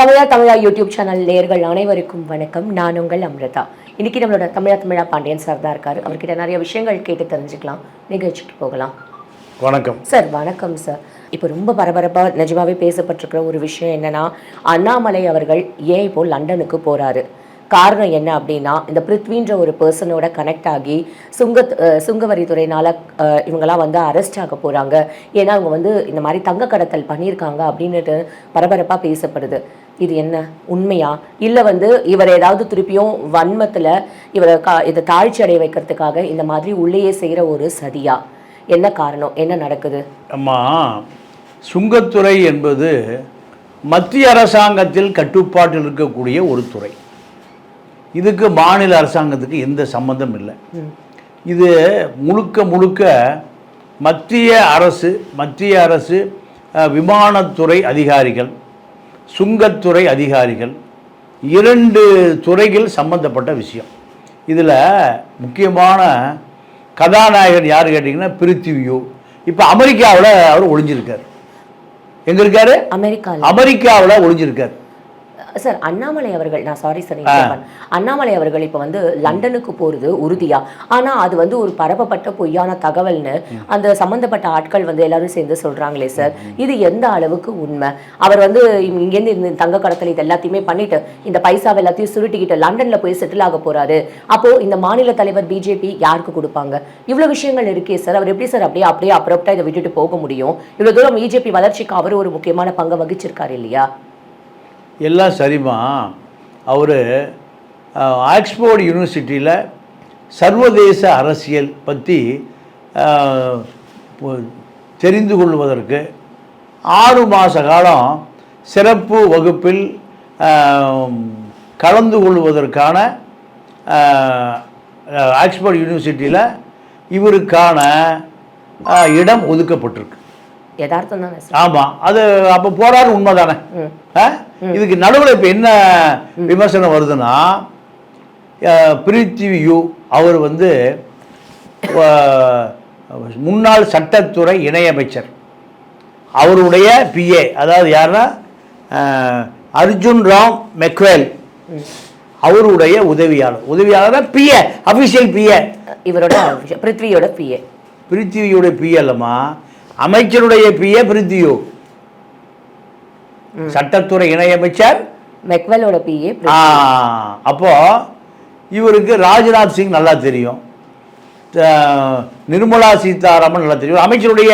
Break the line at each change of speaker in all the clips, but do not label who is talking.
Tamizha Tamizha YouTube channel நேர்கள் அனைவருக்கும் வணக்கம். நான் உங்கள் அம்ரிதா. இன்னைக்கு நம்மளோட தமிழா தமிழா பாண்டியன் சார் தான் இருக்காரு. அவர்கிட்ட நிறைய விஷயங்கள் கேட்டு தெரிஞ்சுக்கலாம். நிகழ்ச்சிக்கு போகலாம்.
வணக்கம்.
சார் வணக்கம் சார் இப்போ ரொம்ப பரபரப்பாக நிஜமாவே பேசப்பட்டிருக்கிற ஒரு விஷயம் என்னன்னா அண்ணாமலை அவர்கள் ஏன் இப்போ லண்டனுக்கு போறாரு? காரணம் என்ன அப்படின்னா இந்த பிருத்வின்ற ஒரு பர்சனோட கனெக்ட் ஆகி சுங்க சுங்கவரித்துறையினால இவங்கெல்லாம் வந்து அரெஸ்ட் ஆக போறாங்க. ஏன்னா அவங்க வந்து இந்த மாதிரி தங்க கடத்தல் பண்ணியிருக்காங்க அப்படின்னுட்டு பரபரப்பாக பேசப்படுது. இது என்ன? உண்மையா? இல்லை வந்து இவர் ஏதாவது திருப்பியும் வன்மத்தில் இவரை கா இதை தாழ்ச்சி அடைய வைக்கிறதுக்காக இந்த மாதிரி உள்ளேயே செய்கிற ஒரு சதியா? என்ன காரணம்? என்ன நடக்குது?
அம்மா சுங்கத்துறை என்பது மத்திய அரசாங்கத்தில் கட்டுப்பாட்டில் இருக்கக்கூடிய ஒரு துறை. இதுக்கு மாநில அரசாங்கத்துக்கு எந்த சம்மந்தம் இல்லை. இது முழுக்க முழுக்க மத்திய அரசு மத்திய அரசு விமானத்துறை அதிகாரிகள் சுங்கத்துறை அதிகாரிகள் இரண்டு துறைகள் சம்பந்தப்பட்ட விஷயம். இதில் முக்கியமான கதாநாயகன் யார் கேட்டிங்கன்னா பிருத்திவியோ இப்போ அமெரிக்காவில் அவர் ஒளிஞ்சிருக்கார். எங்கே இருக்காரு?
அமெரிக்கால.
அமெரிக்காவில் ஒளிஞ்சிருக்கார்.
சார் அண்ணாமலை அவர்கள் நான் சாரி சார் அண்ணாமலை அவர்கள் இப்போ வந்து லண்டனுக்கு போறது உறுதியா? ஆனா அது வந்து ஒரு பரப்பப்பட்ட பொய்யான தகவல்னு அந்த சம்பந்தப்பட்ட ஆட்கள் வந்து எல்லாரும் சேர்ந்து சொல்றாங்களே சார் இது எந்த அளவுக்கு உண்மை? அவர் வந்து இங்க- இங்கேருந்து இந்த தங்க கடத்தல் இது எல்லாத்தையுமே பண்ணிட்டு இந்த பைசாவை எல்லாத்தையும் சுருட்டிக்கிட்டு லண்டன்ல போய் செட்டில் ஆக போறாரு. அப்போ இந்த மாநில தலைவர் பிஜேபி யாருக்கு கொடுப்பாங்க? இவ்வளவு விஷயங்கள் இருக்கே சார் அவர் எப்படி சார் அப்படியே அப்படியே அப்புறப்பட்டா இதை விட்டுட்டு போக முடியும்? இவ்வளவு தூரம் பிஜேபி வளர்ச்சிக்கு அவர் ஒரு முக்கியமான பங்கை வகிச்சிருக்காரு இல்லையா?
எல்லாம் சரிம்மா. அவர் ஆக்ஸ்போர்ட் யூனிவர்சிட்டியில் சர்வதேச அரசியல் பற்றி தெரிந்து கொள்வதற்கு ஆறு மாத காலம் சிறப்பு வகுப்பில் கலந்து கொள்வதற்கான ஆக்ஸ்போர்ட் யூனிவர்சிட்டியில் இவருக்கான இடம் ஒதுக்கப்பட்டிருக்கு.
யதார்த்தம் தானே
ஆமாம் அது அப்போ போறாரு உண்மைதானே?
ம்.
ஆ? இதுக்கு நடுவில் இப்போ என்ன விமர்சனம் வருதுன்னா அஹ், பிரித்திவி யூ அவர் வந்து முன்னாள் சட்டத்துறை இணையமைச்சர். அவருடைய பிஏ அதாவது யாருன்னா அர்ஜுன் ராம் மெக்வேல். அவருடைய உதவியாளர். உதவியாளர் பிஏ அபிஷியல் பிஏ
இவரோட பிருத்வியோட பிஏ
பிரித்திவியோட பிஏ இல்லைம்மா அமைச்சருடைய பிஏ பிரித்தியோ சட்டத்துறை இணையமைச்சர்?
மெக்வெலோட பிஏ
அப்போ இவருக்கு ராஜ்நாத் சிங் நல்லா தெரியும். நிர்மலா சீதாராமன் நல்லா தெரியும். அமைச்சருடைய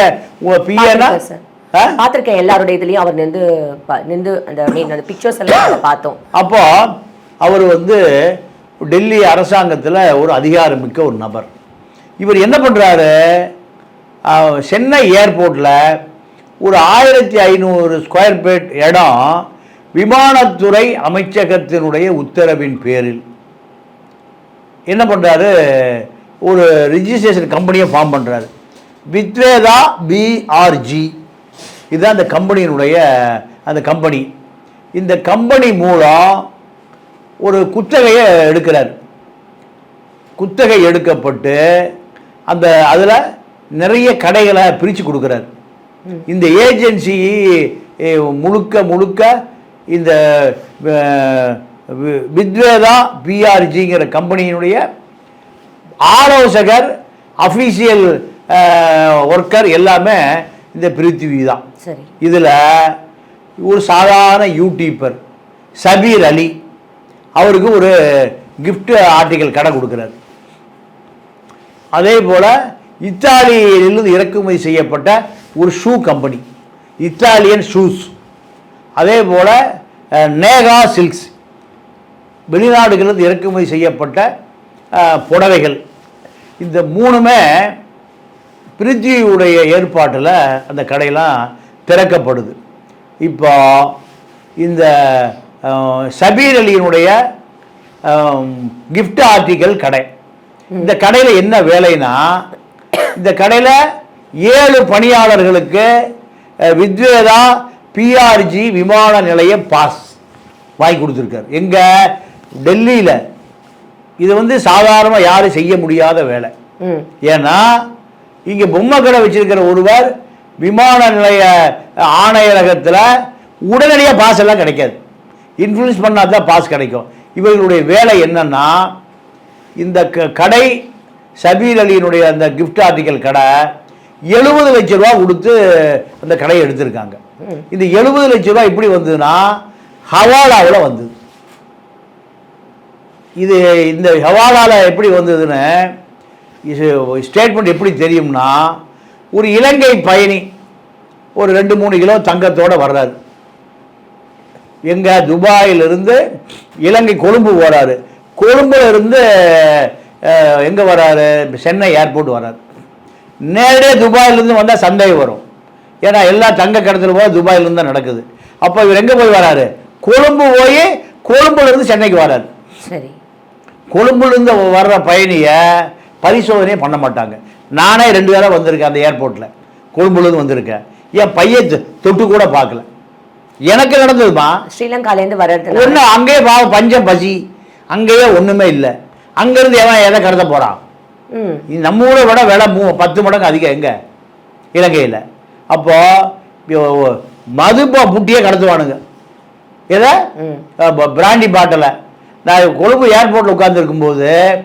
பிஏனா
பார்த்திருக்கேன் எல்லாரோட இதுலயும் அவர் நின்று நின்று அந்த அந்த பிக்சர்ஸ் எல்லாம் பார்த்தோம்.
அப்போ அவர் வந்து டெல்லி அரசாங்கத்தில் ஒரு அதிகாரமிக்க ஒரு நபர். இவர் என்ன பண்ணுறாரு சென்னை ஏர்போர்ட்டில் ஒரு ஆயிரத்தி ஐநூறு ஸ்கொயர் ஃபீட் இடம் விமானத்துறை அமைச்சகத்தினுடைய உத்தரவின் பேரில். என்ன பண்ணுறாரு ஒரு ரிஜிஸ்ட்ரேஷன் கம்பெனியை ஃபார்ம் பண்ணுறாரு வித்வேதா பிஆர்ஜி இதுதான் அந்த கம்பெனியினுடைய அந்த கம்பெனி. இந்த கம்பெனி மூலம் ஒரு குத்தகையை எடுக்கிறார். குத்தகை எடுக்கப்பட்டு அந்த அதில் நிறைய கடைகளை பிரித்து கொடுக்குறாரு. இந்த ஏஜென்சி முழுக்க முழுக்க இந்த வித்வேதா பிஆர்ஜிங்கிற கம்பெனியினுடைய ஆலோசகர் அஃபீஷியல் ஒர்க்கர் எல்லாமே இந்த பிருத்திவி தான்.
சரி.
இதில் ஒரு சாதாரண யூடியூப்பர் சபீர் அலி அவருக்கு ஒரு gift ஆர்டிக்கல் கடை கொடுக்குறாரு. அதே போல் இத்தாலியிலிருந்து இறக்குமதி செய்யப்பட்ட ஒரு ஷூ கம்பெனி இத்தாலியன் ஷூஸ் அதே போல் நேகா சில்க்ஸ் வெளிநாடுகளிலிருந்து இறக்குமதி செய்யப்பட்ட புடவைகள். இந்த மூணுமே பிரித்திவியுடைய ஏற்பாட்டில் அந்த கடையெல்லாம் திறக்கப்படுது. இப்போ இந்த சபீர் அலியினுடைய கிஃப்ட் ஆர்டிக்கல் கடை. இந்த கடையில் என்ன வேலைன்னா இந்த கடையில் ஏழு பணியாளர்களுக்கு வித்வேதா பிஆர்ஜி விமான நிலைய பாஸ் வாங்கி கொடுத்துருக்காரு. எங்கே டெல்லியில். இது வந்து சாதாரணமாக யாரும் செய்ய முடியாத வேலை. ஏன்னா இங்கே பொம்மை கடை வச்சிருக்கிற ஒருவர் விமான நிலைய ஆணையரகத்தில் உடனடியாக பாஸ் எல்லாம் கிடைக்காது. இன்ஃப்ளூயன்ஸ் பண்ணால் தான் பாஸ் கிடைக்கும். இவர்களுடைய வேலை என்னன்னா இந்த கடை சபீர் அலியினுடைய அந்த கிஃப்ட் ஆர்டிக்கல் கடை எழுபது லட்ச ரூபா கொடுத்து அந்த கடையை எடுத்திருக்காங்க. இந்த எழுபது லட்ச ரூபா எப்படி வந்ததுன்னா ஹவாலாவில் வந்தது. இது இந்த ஹவாலாவில் எப்படி வந்ததுன்னு இது ஸ்டேட்மெண்ட் எப்படி தெரியும்னா ஒரு இலங்கை பயணி ஒரு ரெண்டு மூணு கிலோ தங்கத்தோடு வர்றாரு. எங்கள் துபாயிலிருந்து இலங்கை கொழும்பு போகிறாரு கொழும்புல இருந்து எங்க வராரு? சென்னை ஏர்போர்ட் வராரு. நேரடியாக துபாயிலிருந்து வந்தால் சந்தேகம் வரும். ஏன்னா எல்லா தங்க கடத்தல் போது துபாயிலிருந்து தான் நடக்குது. அப்போ இவர் எங்கே போய் வராரு? கொழும்பு போய் கொழும்புல இருந்து சென்னைக்கு வராரு.
சரி.
கொழும்புலேருந்து வர்ற பயணியை பரிசோதனையே பண்ண மாட்டாங்க. நானே ரெண்டு தடவை வந்திருக்கேன் அந்த ஏர்போர்ட்டில் கொழும்புலேருந்து வந்திருக்கேன். என் பையன் தொட்டு கூட பார்க்கல. எனக்கு நடந்ததுமா?
ஸ்ரீலங்காலேருந்து வர்றதுனால.
ஒன்று அங்கேயே பாவம் பஞ்சம் பசி. அங்கேயே ஒன்றுமே இல்லை. அங்கேருந்து எவன் எதை கடத்த போகிறான் நம்ம ஊரை விட விலை மூ பத்து மடங்கு அதிகம் எங்கே? இலங்கையில். அப்போது மது ப- புட்டியே கடத்துவானுங்க. எதை? பிராண்டி பாட்டிலை. நான் கொழும்பு ஏர்போர்ட்டில் உட்காந்துருக்கும்போது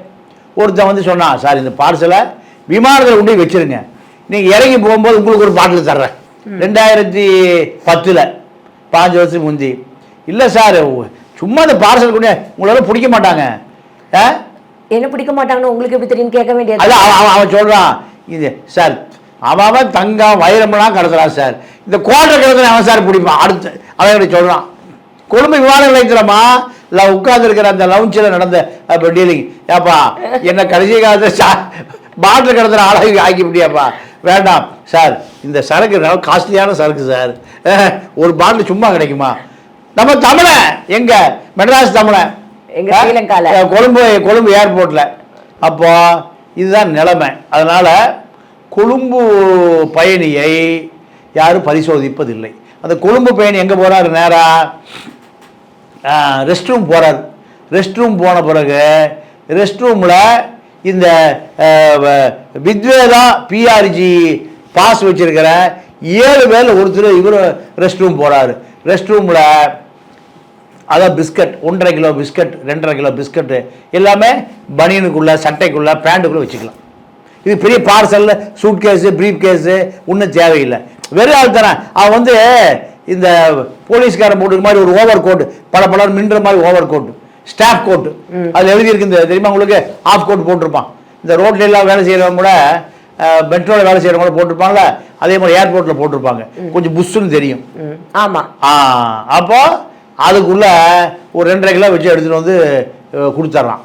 ஒருத்தன் வந்து சொன்னான் சார் இந்த பார்சலை விமானத்தில் கொண்டு போய் வச்சிருங்க. நீங்கள் இறங்கி போகும்போது உங்களுக்கு ஒரு பாட்டில் தர்றேன். ரெண்டாயிரத்தி பத்தில் பாஞ்சு வருஷத்துக்கு முந்தி. இல்லை சார் சும்மா இந்த பார்சல் கொண்டு உங்களால பிடிக்க மாட்டாங்க. ஆ?
என்ன பிடிக்க மாட்டாங்கன்னு உங்களுக்கு எப்படி தெரியும் கேட்க வேண்டியது
அது அவன் அவன் சொல்கிறான் இது சார் அவன் அவன் தங்கம் வைரமெல்லாம் கடத்துறான் சார். இந்த குவார்டர் கடத்துற அவன் சார் பிடிப்பான். அடுத்து அவன் இப்படி சொல்கிறான் கொழும்பு விமான நிலையத்திலமா இல்லை உட்கார்ந்துருக்கிற அந்த லவுஞ்சில் நடந்த டீலிங் ஏப்பா என்ன கடைசி காலத்தில் சா பாட்டில் கடத்துற ஆளாகி ஆக்கி முடியாப்பா வேண்டாம் சார் இந்த சரக்கு காஸ்ட்லியான சரக்கு சார். ஒரு பாட்டில் சும்மா கிடைக்குமா? நம்ம தமிழன் எங்க? மெட்ராஸ் தமிழன்.
எங்க ஸ்ரீலங்கால.
கொழும்பு கொழும்பு ஏர்போர்ட்டில் அப்போ இதுதான் நிலைமை. அதனால் கொழும்பு பயணியை யாரும் பரிசோதிப்பதில்லை. அந்த கொழும்பு பயணி எங்கே போகிறாரு நேராக ரெஸ்ட் ரூம் போகிறார் ரெஸ்ட் ரூம் போன பிறகு ரெஸ்ட் ரூமில் இந்த வித்வேதா பிஆர்ஜி பாஸ் வச்சிருக்கிற ஏழு பேரில் ஒருத்தர் இவர் ரெஸ்ட் ரூம் போகிறாரு ரெஸ்ட் ரூமில் அதான் பிஸ்கட் ஒன்றரை கிலோ பிஸ்கட் ரெண்டரை கிலோ பிஸ்கட்டு எல்லாமே பனியனுக்குள்ளே சட்டைக்குள்ளே பேண்ட்டுக்குள்ளே வச்சுக்கலாம். இது பெரிய parcel suit case brief case ஒன்றும் தேவையில்லை. வெறும் ஆள் தானே அவன் வந்து இந்த போலீஸ்காரன் போட்டுக்க மாதிரி ஒரு ஓவர் கோட் பல பலர் மின்ற மாதிரி ஓவர் கோட் ஸ்டாஃப் கோட் அதில் எழுதியிருக்கு இந்த தெரியுமா உங்களுக்கு? ஆஃப் கோட் போட்டிருப்பான். இந்த ரோட்ல எல்லாம் வேலை செய்கிறவங்க கூட மெட்ரோவில் வேலை செய்கிறவங்க கூட போட்டிருப்பாங்களே அதே மாதிரி ஏர்போர்ட்டில் போட்டிருப்பாங்க. கொஞ்சம் புஷ்ஷுன்னு தெரியும்.
ம். ஆமா.
ஆ அப்போ அதுக்குள்ள ஒரு ரெண்டரை கிலோ வச்சு எடுத்துகிட்டு வந்து கொடுத்துட்றான்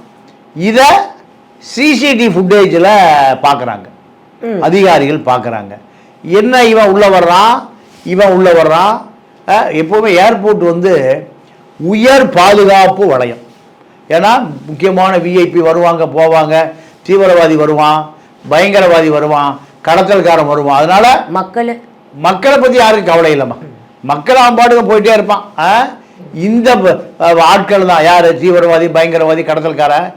இதை சிசிடி ஃபுட்டேஜில் பார்க்குறாங்க அதிகாரிகள் பார்க்குறாங்க என்ன இவன் உள்ளே வர்றான்? இவன் உள்ளே வர்றான்? எப்போவுமே ஏர்போர்ட் வந்து உயர் பாதுகாப்பு வளையம் ஏன்னா முக்கியமான விஐபி வருவாங்க போவாங்க. தீவிரவாதி வருவான் பயங்கரவாதி வருவான் கடத்தல்காரன் வருவான். அதனால
மக்கள்.
மக்களை பற்றி யாருக்கும் கவலை இல்லைம்மா. மக்கள் அவன் பாட்டுக்கு போயிட்டே இருப்பான்? இந்த ஆட்கள் தான். யார்? தீவிரவாதி பயங்கரவாதி கடத்தல்காரன்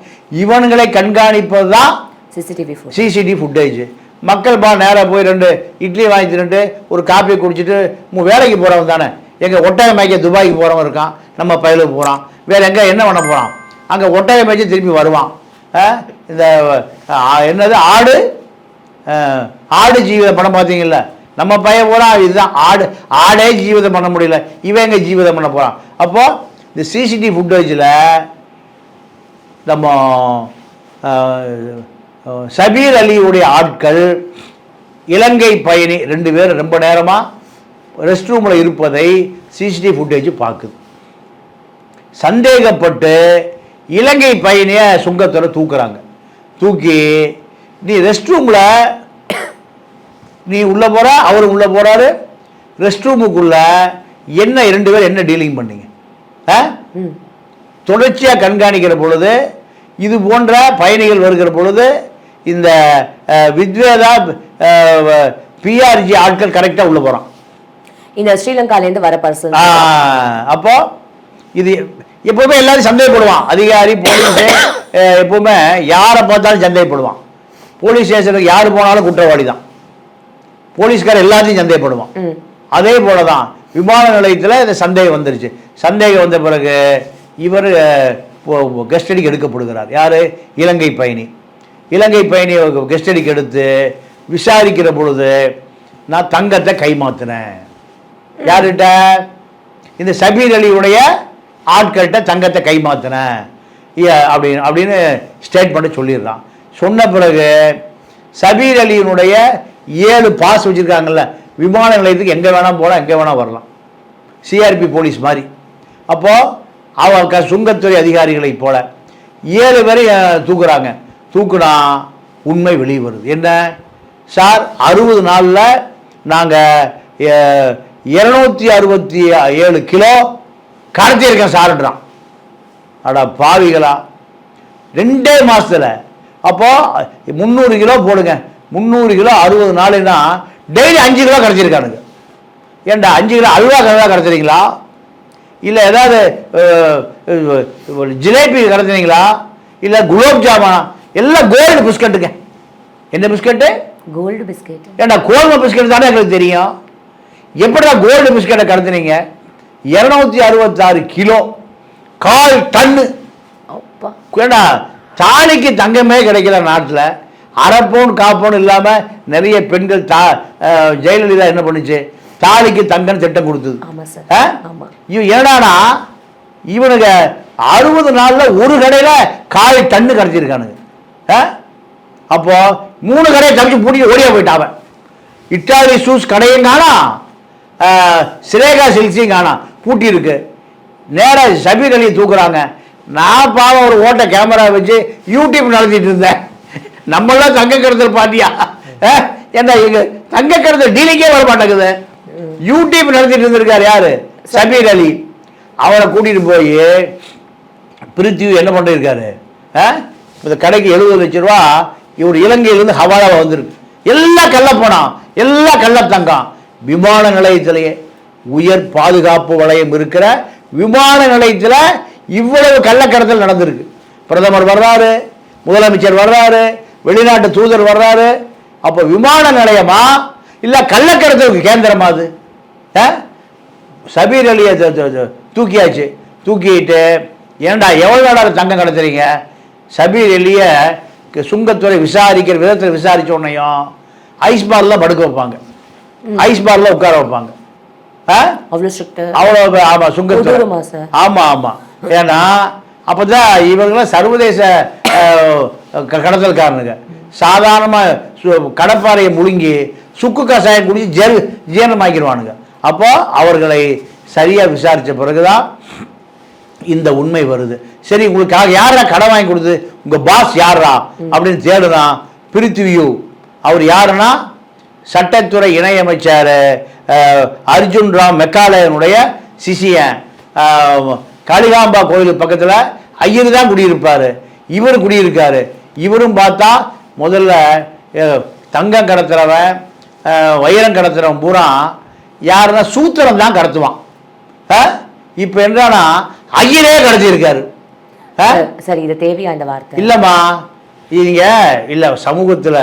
இவனுங்களை கண்காணிப்பது தான்
சிசிடிவி ஃபுட்
சிசிடி ஃபுட்டேஜ் மக்கள் பா நேராக போய் ரெண்டு இட்லி வாங்கி தின்னுட்டு ஒரு காப்பி குடிச்சிட்டு வேலைக்கு போகிறவன் தானே. எங்கள் ஒட்டக மேய்க்க துபாய்க்கு போகிறவன் இருக்கான். நம்ம பயலுக்கு போகிறான் வேறு எங்கே என்ன பண்ண போகிறான் அங்கே ஒட்டக மேய்ச்சி திரும்பி வருவான்? இந்த என்னது? ஆடு? ஆடு ஜீவிதம் படம் பார்த்தீங்கல்ல? நம்ம பையன் பூரா இதுதான் ஆடு. ஆடே ஜீவிதம் பண்ண முடியல. இவன் எங்கே ஜீவிதம் பண்ண போகிறான் அப்போ இந்த சிசிடிவி ஃபுட்டேஜில் நம்ம சபீர் அலியுடைய ஆட்கள் இலங்கை பயணி ரெண்டு பேர் ரொம்ப நேரமாக ரெஸ்ட் ரூமில் இருப்பதை சிசிடிவி ஃபுட்டேஜ் பார்க்குது சந்தேகப்பட்டு இலங்கை பயணியை சுங்கத்தில் தூக்குறாங்க. தூக்கி நீ ரெஸ்ட் ரூமில் நீ உள்ளே போகிற அவர் உள்ளே போகிறாரு ரெஸ்ட் ரூமுக்குள்ளே என்ன இரண்டு பேர் என்ன டீலிங் பண்ணீங்க? ஆ? தொடர்ச்சியாக கண்காணிக்கிற பொழுது இது போன்ற பயணிகள் வருகிற பொழுது இந்த வித்வேதா பிஆர்ஜி ஆட்கள் கரெக்டாக உள்ள போகிறான்
இந்த ஸ்ரீலங்காலேருந்து வர பர்சன்
அப்போ இது எப்பவுமே எல்லாரும் சந்தேகப்படுவான். அதிகாரி போலீஸ் எப்பவுமே யாரை பார்த்தாலும் சந்தேகப்படுவான். போலீஸ் ஸ்டேஷனுக்கு யார் போனாலும் குற்றவாளி தான் போலீஸ்கார் எல்லாத்தையும் சந்தேகப்படுவான். அதே போல தான் விமான நிலையத்தில் இந்த சந்தேகம் வந்துருச்சு. சந்தேகம் வந்த பிறகு இவர் கஸ்டடிக்கு எடுக்கப்படுகிறார். யார்? இலங்கை பயணி. இலங்கை பயணி கஸ்டடிக்கு எடுத்து விசாரிக்கிற பொழுது நான் தங்கத்தை கைமாத்தினேன். யார்கிட்ட? இந்த சபீர் அலியுடைய ஆட்கள்கிட்ட தங்கத்தை கைமாத்தினேன். அப்படின்னு அப்படின்னு ஸ்டேட்மெண்ட் சொல்லிடுறான். சொன்ன பிறகு சபீர் அலியினுடைய ஏழு பாஸ் வச்சுருக்காங்கல்ல விமான நிலையத்துக்கு எங்கே வேணால் போகலாம் எங்கே வேணால் வரலாம். சிஆர்பி போலீஸ் மாதிரி. அப்போது அவ க சுங்கத்துறை அதிகாரிகளை போல ஏழு பேரை தூக்குறாங்க. தூக்குனா உண்மை வெளியே வருது. என்ன? சார் அறுபது நாளில் நாங்கள் இரநூத்தி அறுபத்தி ஏழு கிலோ கடத்தியிருக்கேன் சார்ன்றான். அடா பாவிகளா. ரெண்டே மாதத்தில் அப்போது முந்நூறு கிலோ போடுங்க. முந்நூறு கிலோ அறுபது நாளுன்னா டெய்லி அஞ்சு கிலோ கிடச்சிருக்கானுங்க ஏன்டா அஞ்சு கிலோ அல்வா கல்வா கிடச்சிருங்களா இல்லை ஏதாவது ஜிலேபி கிடச்சினீங்களா இல்லை குலோப் ஜாமுனா எல்லாம் கோல்டு பிஸ்கட்டுங்க. என்ன பிஸ்கட்டு?
கோல்டு பிஸ்கெட்
ஏன்டா கோதுமை பிஸ்கட் தானே எங்களுக்கு தெரியும். எப்படிடா கோல்டு பிஸ்கட்டை கடத்துனீங்க இரநூத்தி அறுபத்தாறு கிலோ. கால் டன்னு ஏண்டா தாலிக்கு தங்கமே கிடைக்கல நாட்டில். கால் பவுன் இல்லாமல் நிறைய பெண்கள் தா ஜெயலலிதா என்ன பண்ணுச்சு? தாலிக்கு தங்கன்னு திட்டம் கொடுத்தது. இவன் என்னடானா இவனுங்க அறுபது நாளில் ஒரு கடையில் கால் டன்னு கிடச்சிருக்கானுங்க ஆ? அப்போ மூணு கடையை தப்பிச்சு பூட்டி ஓடியா போயிட்டான் இட்டாலி ஷூஸ் கடையும் காணாம் ஆ, சிரேகா சில்க்ஸையும் காணாம் பூட்டி இருக்கு நேராக சபீர் அலியை தூக்குறாங்க. நான் பாவம் ஒரு ஓட்ட கேமரா வச்சு யூடியூப் நடத்திட்டு இருந்தேன். நம்மளாம் தங்க கடத்தல் பாட்டியா? ஆ? எங்க தங்க கடத்தல் டீலிங்கே வர மாட்டேங்குது. யூடியூப் நடத்திட்டு இருந்திருக்காரு யாரு? சபீர் அலி. அவரை கூட்டிட்டு போய் பிரித்திவ் என்ன பண்ணிருக்காரு? ஆ? இந்த கடைக்கு எழுபது லட்ச ரூபா இவர் இலங்கையிலேருந்து ஹவாலாவை வந்திருக்கு. எல்லாம் கள்ள எல்லாம் கள்ள தங்கம் விமான நிலையத்திலேயே உயர் பாதுகாப்பு வளையம் இருக்கிற விமான நிலையத்தில் இவ்வளவு கள்ளக்கடத்தல் நடந்திருக்கு. பிரதமர் வர்றாரு முதலமைச்சர் வர்றாரு வெளிநாட்டு தூதர் வர்றாரு. அப்போ விமான நிலையமா? இல்லை கள்ளக்கடத்தலுக்கு கேந்திரமா அது? சபீர் அலியை தூக்கியாச்சு. தூக்கிட்டு ஏன்டா எவ்வளோ நேரம் தங்கம் கடத்துறீங்க? சபீர் அலியை சுங்கத்துறை விசாரிக்கிற விதத்தில் விசாரிச்ச உடனேயும் ஐஸ் பார்ல படுக்க வைப்பாங்க. ஐஸ் பார்ல உட்கார வைப்பாங்க. அவ்வளோ ஆமா சுங்கத்துறை.
கொடூரமா சார்?
ஆமா ஆமா. ஏன்னா அப்பதான் இவங்களாம் சர்வதேச கடத்தல்காரனுங்க. சாதாரணமாக சு- கடப்பாறையை முழுங்கி சுக்கு கஷாயம் குடிச்சு ஜெல் ஜீரணமாக்கிடுவானுங்க. அப்போ அவர்களை சரியாக விசாரித்த பிறகுதான் இந்த உண்மை வருது. சரி உங்களுக்கு யாரா கடன் வாங்கி கொடுத்து உங்கள் பாஸ் யாரா அப்படின்னு தேடுதான் பிரித்திவியூ அவர் யாருன்னா? சட்டத்துறை இணையமைச்சர் அர்ஜுன் ராம் மெக்காலயனுடைய சிசியன் காளிகாம்பா கோயில் பக்கத்தில் ஐயர் தான் குடியிருப்பார். இவர் குடியிருக்காரு. இவரும் பார்த்தா முதல்ல தங்கம் கடத்துறவன் வைரம் கடத்துறவன் பூரா யாருன்னா சூத்திரம் தான் கடத்துவான். இப்போ என்னன்னா ஐயரே கடத்தியிருக்காரு?
சார் இது தேவையா இந்த வார்த்தை?
இல்லைம்மா நீங்க இல்லை சமூகத்தில்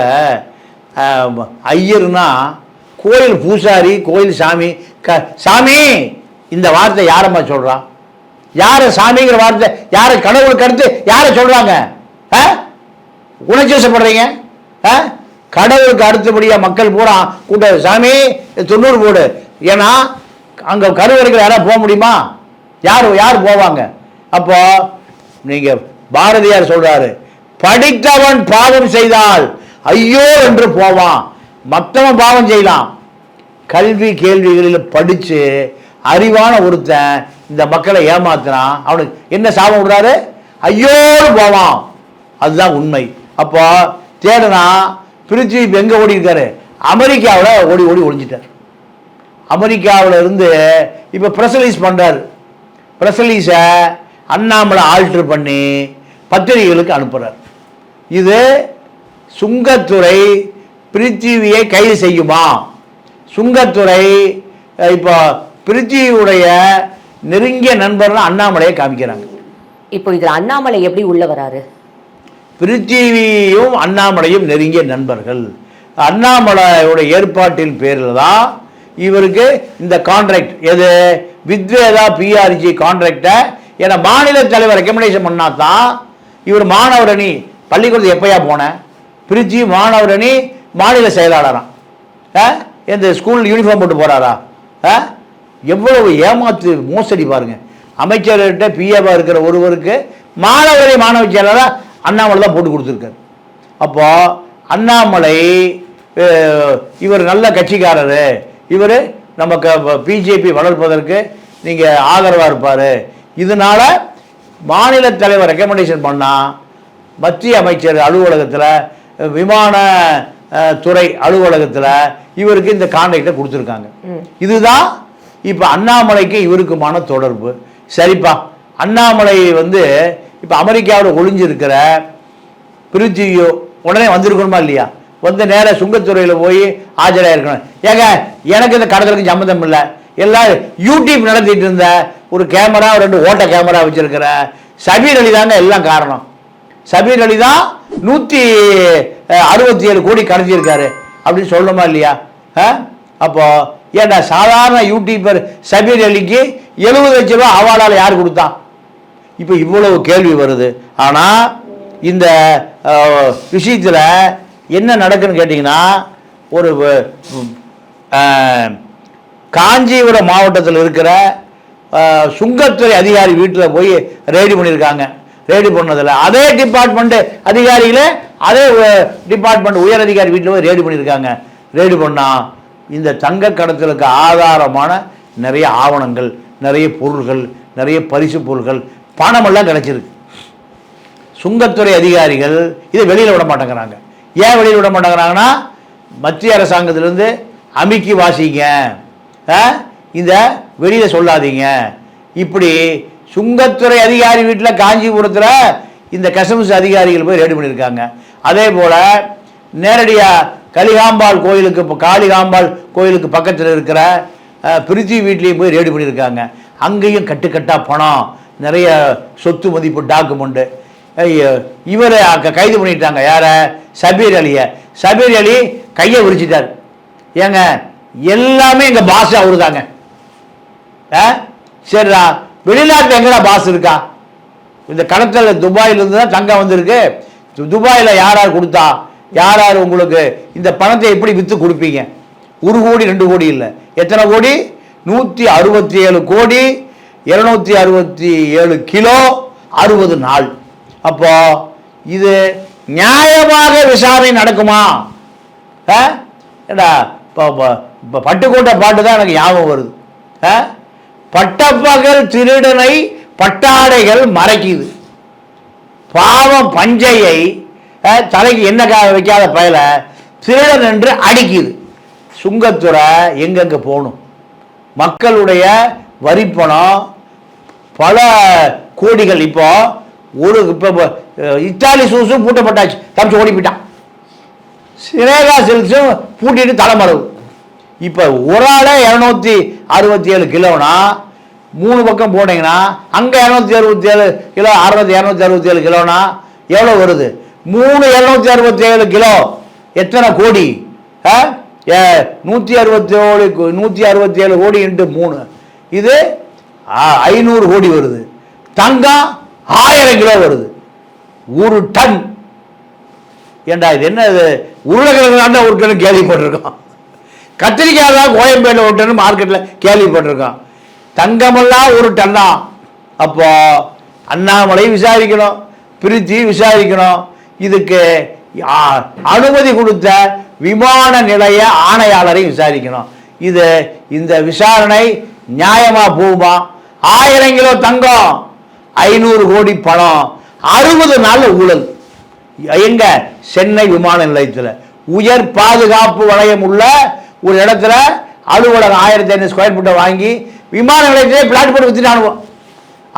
ஐயர்னா கோயில் பூசாரி கோயில் சாமி க சாமி இந்த வார்த்தை யாரம்மா சொல்றா? யாரை சாமிங்கிற வார்த்தை யாரை கடவுளுக்கு அடுத்து யாரை சொல்றாங்க? ஆ? உணர்ச்சி வசப்படுறீங்க ஆ? கடவுளுக்கு அடுத்தபடியா மக்கள் பூரா கூட்ட சாமி தொண்ணூறு போடு. ஏன்னா அங்க கருவறைகள் யாராவது போக முடியுமா? யார் யார் போவாங்க? அப்போ நீங்க பாரதியார் சொல்றாரு படித்தவன் பாவம் செய்தால் ஐயோ என்று போவான். மற்றவன் பாவம் செய்யலாம். கல்வி கேள்விகளில் படிச்சு அறிவான ஒருத்தன் இந்த மக்களை ஏமாத்தினான் அவனுக்கு என்ன சாபம் விடுறாரு? ஐயோடு போவான். அதுதான் உண்மை. அப்போ தேடுனா பிரிச்சு இப்போ எங்கே ஓடி இருக்காரு அமெரிக்காவில் ஓடி ஓடி ஒழிஞ்சிட்டார் அமெரிக்காவில் இருந்து இப்போ ப்ரெஸ் பண்ணுறாரு ப்ரெஸ் அண்ணாமலை ஆல்ட்ரு பண்ணி பத்திரிகைகளுக்கு அனுப்புகிறார் இது சுங்கத்துறை பிரித்திவியை கைது செய்யுமா? சுங்கத்துறை இப்போ பிரித்திவியுடைய நெருங்கிய நண்பர்கள் அண்ணாமலையை காமிக்கிறாங்க.
இப்போ இதில் அண்ணாமலை எப்படி உள்ள வராரு?
பிரித்திவியும் அண்ணாமலையும் நெருங்கிய நண்பர்கள். அண்ணாமலையோட ஏற்பாட்டின் பேரில் தான் இவருக்கு இந்த கான்ட்ராக்ட் எது? வித்வேதா பிஆர்ஜி கான்ட்ராக்டை ஏன்னா மாநில தலைவர் ரெக்கமெண்டேஷன் பண்ணா தான் இவர் மாணவர் அணி எப்பயா போனேன் பிரிட்ஜி மாணவர் அணி மாநில செயலாளராம். ஆ? இந்த ஸ்கூல் யூனிஃபார்ம் போட்டு போகிறாரா ஆ? எவ்வளவு ஏமாத்து மோசடி பாருங்கள் அமைச்சர்கிட்ட பிஏவாக இருக்கிற ஒருவருக்கு மாணவரை மாணவ செயலாளராக அண்ணாமலை தான் போட்டு கொடுத்துருக்காரு. அப்போ அண்ணாமலை இவர் நல்ல கட்சிக்காரரு. இவர் நமக்கு பிஜேபி வளர்ப்பதற்கு நீங்கள் ஆதரவாக இருப்பார். இதனால மாநில தலைவர் ரெக்கமெண்டேஷன் பண்ணால் மத்திய அமைச்சர் அலுவலகத்தில் விமான துறை அலுவலகத்தில் இவருக்கு இந்த கான்ட்ராக்டை கொடுத்துருக்காங்க. இதுதான் இப்போ அண்ணாமலைக்கு இவருக்குமான தொடர்பு. சரிப்பா. அண்ணாமலை வந்து இப்போ அமெரிக்காவில் ஒளிஞ்சிருக்கிற பிரித்திவியோ உடனே வந்திருக்கணுமா இல்லையா? வந்து நேராக சுங்கத்துறையில் போய் ஆஜராயிருக்கணும். ஏங்க எனக்கு இந்த கடத்தலுக்கு சம்மந்தம் இல்லை. எல்லாம் யூடியூப் நடத்திட்டு இருந்த ஒரு கேமரா ரெண்டு ஓட்ட கேமரா வச்சிருக்கிற சபீர் அலி தாங்க எல்லாம் காரணம். சபீர் அலி தான் நூற்றி அறுபத்தி ஏழு கோடி கடத்தியிருக்காரு. அப்படின்னு சொல்லணுமா இல்லையா? ஆ? அப்போ ஏன்டா சாதாரண யூடியூபர் சபீர் அலிக்கு எழுபது லட்ச ரூபா அவார்டால் யார் கொடுத்தா? இப்போ இவ்வளவு கேள்வி வருது. ஆனால் இந்த விஷயத்தில் என்ன நடக்குன்னு கேட்டிங்கன்னா ஒரு காஞ்சிபுரம் மாவட்டத்தில் இருக்கிற சுங்கத்துறை அதிகாரி வீட்டில் போய் ரெய்டு பண்ணியிருக்காங்க ரெய்டு பண்ணதில் அதே டிபார்ட்மெண்ட் அதிகாரிகளே அதே டிபார்ட்மெண்ட் உயர் அதிகாரி வீட்டில் போய் ரெய்டு பண்ணியிருக்காங்க ரெய்டு பண்ணால் இந்த தங்க கடத்தலுக்கு ஆதாரமான நிறைய ஆவணங்கள் நிறைய பொருள்கள் நிறைய பரிசு பொருள்கள் பணமெல்லாம் கிடச்சிருக்கு. சுங்கத்துறை அதிகாரிகள் இதை வெளியில் விட மாட்டேங்கிறாங்க. ஏன் வெளியில் விட மாட்டேங்கிறாங்கன்னா மத்திய அரசாங்கத்திலேருந்து அமுக்கி வாசிங்க. இந்த வெளியில் சொல்லாதீங்க. இப்படி சுங்கத்துறை அதிகாரி வீட்டில் காஞ்சிபுரத்தில் இந்த கஸ்டமர்ஸ் அதிகாரிகள் போய் ரெடி பண்ணியிருக்காங்க. அதே போல் நேரடியாக கலிகாம்பாள் கோயிலுக்கு இப்போ காளிகாம்பாள் கோயிலுக்கு பக்கத்தில் இருக்கிற அஹ், பிரித்தி வீட்லேயும் போய் ரெடி பண்ணியிருக்காங்க. அங்கேயும் கட்டுக்கட்டாக பணம் நிறைய சொத்து மதிப்பு டாக்குமெண்ட்டு இவரை கைது பண்ணிட்டாங்க. யாரை? சபீர் அலியை. சபீர் அலி கையை விரிச்சிட்டார். ஏங்க எல்லாமே எங்கள் பாஸ் அவரு தாங்க ஆ சரிடா வெளிநாட்டில் எங்கடா பாஸ் இருக்கா? இந்த கடத்தல் துபாயிலிருந்து தான் தங்கம் வந்திருக்கு. துபாயில் யார் யார் கொடுத்தா? யார் யார் உங்களுக்கு இந்த பணத்தை எப்படி விற்று கொடுப்பீங்க? ஒரு கோடி ரெண்டு கோடி இல்லை. எத்தனை கோடி? நூற்றி அறுபத்தி ஏழு கோடி இருநூத்தி அறுபத்தி ஏழு கிலோ அறுபது நாள். அப்போ இது நியாயமாக விசாரணை நடக்குமா? ஆ? ஏடா இப்போ பட்டுக்கோட்டை பாட்டு தான் எனக்கு ஞாபகம் வருது. ஆ? பட்டப்பகல் திருடனை பட்டாடைகள் மறைக்குது. பாவம் பஞ்சையை தலைக்கு என்ன வைக்காத பயல? திருடன் என்று அடிக்குது. சுங்கத்துறை எங்கெங்க போகணும்? மக்களுடைய வரிப்பணம் பல கோடிகள் இப்போ ஒரு இப்போ இத்தாலி சூஸும் பூட்டப்பட்டாச்சு. தப்பிச்சு ஓடி போயிட்டான் சினேகா சில்ஸும் பூட்டிட்டு தலைமறவு இப்போ ஒரு ஆளே இரநூத்தி அறுபத்தி ஏழு கிலோனா மூணு பக்கம் போனீங்கன்னா அங்கே இரநூத்தி அறுபத்தி ஏழு கிலோ அறுபத்தி இரநூத்தி அறுபத்தி ஏழு கிலோனா எவ்வளோ வருது? மூணு எழுநூத்தி அறுபத்தி ஏழு கிலோ. எத்தனை கோடி? ஆ? ஏ நூற்றி அறுபத்தி ஏழு நூற்றி அறுபத்தி ஏழு கோடி இன்ட்டு மூணு. இது ஐநூறு கோடி வருது. தங்கம் ஆயிரம் கிலோ வருது. ஒரு டன். ஏண்டா இது என்ன இது? உருளைக்கிழங்கு ஒரு டன் கேள்விப்பட்டிருக்கோம். கத்திரிக்காய் தான் கோயம்பேட்டில் ஒரு டன் மார்க்கெட்டில் கேள்விப்பட்டிருக்கோம். தங்கமெல்லாம் ஒரு டன்னா அப்போ அண்ணாமலை விசாரிக்கணும் பிரித்தி விசாரிக்கணும். இதுக்கு அனுமதி கொடுத்த விமான நிலைய ஆணையாளரை விசாரிக்கணும். இது இந்த விசாரணை நியாயமா போகுமா? ஆயிரம் கிலோ தங்கம் ஐநூறு கோடி பணம் அறுபது நாள் ஊழல். எங்க? சென்னை விமான நிலையத்தில். உயர் பாதுகாப்பு வளையம் உள்ள ஒரு இடத்துல அலுவலகம் ஆயிரத்தி ஐநூறு ஸ்கொயர் ஃபீட்டை வாங்கி விமான நிலையத்திலே பிளாட் போட்டு வித்துட்டானுவோ.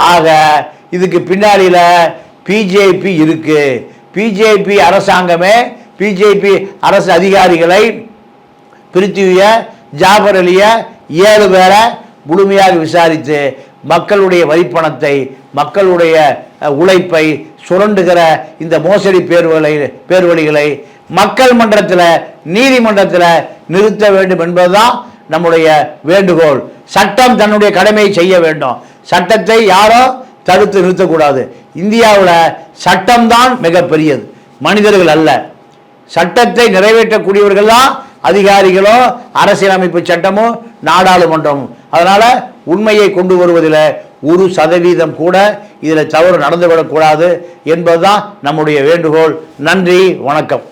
ஆக இதுக்கு பின்னாடியில் பிஜேபி இருக்கு. பிஜேபி அரசாங்கமே பிஜேபி அரசு அதிகாரிகளை பிரித்திவிய ஜாபர் அலிய ஏழு பேரை முழுமையாக விசாரித்து மக்களுடைய வரிப்பணத்தை மக்களுடைய உழைப்பை சுரண்டுகிற இந்த மோசடி பேர்வலை பேர்வழிகளை மக்கள் மன்றத்தில் நீதிமன்றத்தில் நிறுத்த வேண்டும் என்பதுதான் நம்முடைய வேண்டுகோள். சட்டம் தன்னுடைய கடமையை செய்ய வேண்டும். சட்டத்தை யாரோ தடுத்து நிறுத்தக்கூடாது. இந்தியாவில் சட்டம்தான் மிகப்பெரியது. மனிதர்கள் அல்ல. சட்டத்தை நிறைவேற்றக்கூடியவர்கள் தான் அதிகாரிகளோ அரசியலமைப்பு சட்டமோ நாடாளுமன்றமும் அதனால் உண்மையை கொண்டு வருவதில் ஒரு சதவீதம் கூட இதில் தவறு நடந்துவிடக்கூடாது என்பதுதான் நம்முடைய வேண்டுகோள். நன்றி வணக்கம்.